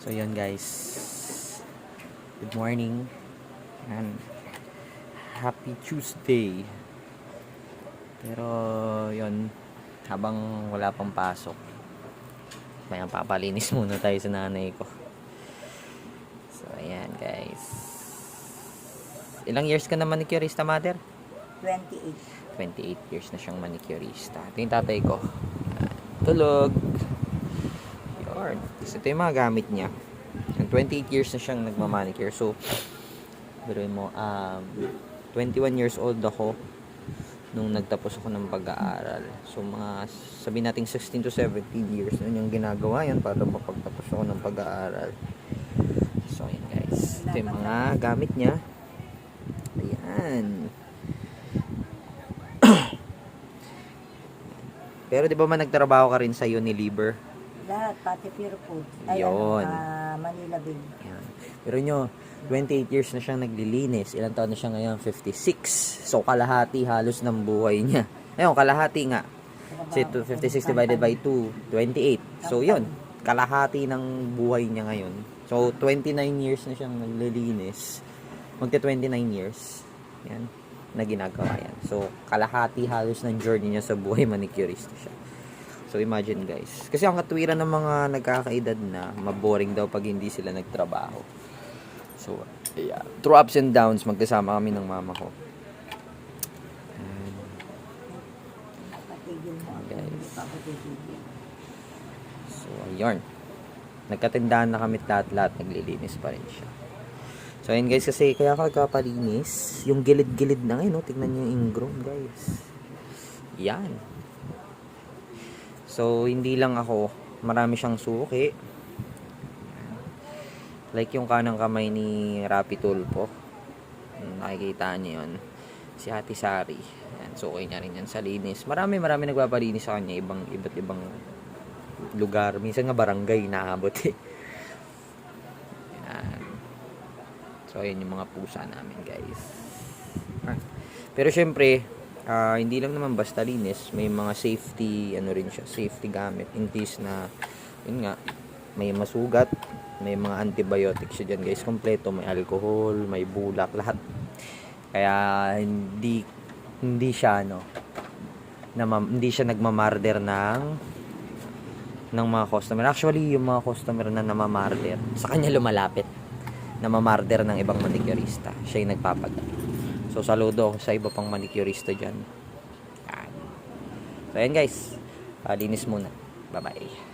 So yun guys. Good morning. And happy Tuesday. Pero yun, habang wala pang pasok, may papalinis muna tayo sa nanay ko. So ayan guys. Ilang years ka na manicurista, mother? 28. 28 years na siyang manicurista. Ito yung tatay ko. Tulog. Yun. So, ito yung mga gamit niya. And 28 years na siyang nagmamanicure. So, biruin mo, um, 21 years old ako nung nagtapos ako ng pag-aaral. So, mga, sabi nating 16 to 17 years na yung ginagawa yan para mapagtapos ako ng pag-aaral. So, ayan guys. Ito yung mga gamit niya. Ayan. Pero di ba man nagtrabaho ka rin sa Unilever? Lahat, pati Pure Food. Ay, Yun. ano, ah, Manila Bay. Yan. Pero nyo, 28 years na siyang naglilinis. Ilang taon na siya ngayon? 56. So, kalahati halos ng buhay niya. Ayun, kalahati nga. Kasi to- 56 divided by 2, 28. So, yun. Kalahati ng buhay niya ngayon. So, 29 years na siyang naglilinis. Magta 29 years. Yan. Na ginagawa yan. So, kalahati halos ng journey niya sa buhay manicurista siya. So, imagine guys. Kasi ang katwiran ng mga nagkakaedad na, maboring daw pag hindi sila nagtrabaho. So, yeah. Through ups and downs, magkasama kami ng mama ko. Guys. So, ayun. Nagkatindahan na kami lahat-lahat. Naglilinis pa rin siya. So, ayun guys, kasi kaya ako nagkapalinis. Yung gilid-gilid na ngayon, no? tignan nyo yung ingrown, guys. Yan. So, hindi lang ako. Marami siyang suki. Like yung kanang kamay ni Rapi Tulpo. Hmm, Nakikita niyo yun. Si Ate Sari. Yan, suki niya rin yan sa linis. Marami, marami nagpapalinis sa kanya. Ibang, iba't ibang lugar. Minsan nga barangay naabot eh. Yan. So, ayan yung mga pusa namin, guys. Pero syempre, ah, hindi lang naman basta linis. May mga safety, ano rin siya, safety gamit. In case na, yun nga, may masugat, may mga antibiotics siya dyan, guys. Kompleto, may alcohol, may bulak, lahat. Kaya, hindi, hindi siya, ano, na hindi siya nagmamarder ng ng mga customer. Actually, yung mga customer na namamarder, sa kanya lumalapit. Namamarder ng ibang manicurista. Siya yung nagpapagal. So, saludo ako sa iba pang manicurista dyan. Yan. So, ayan guys. Ah, linis muna. Bye-bye.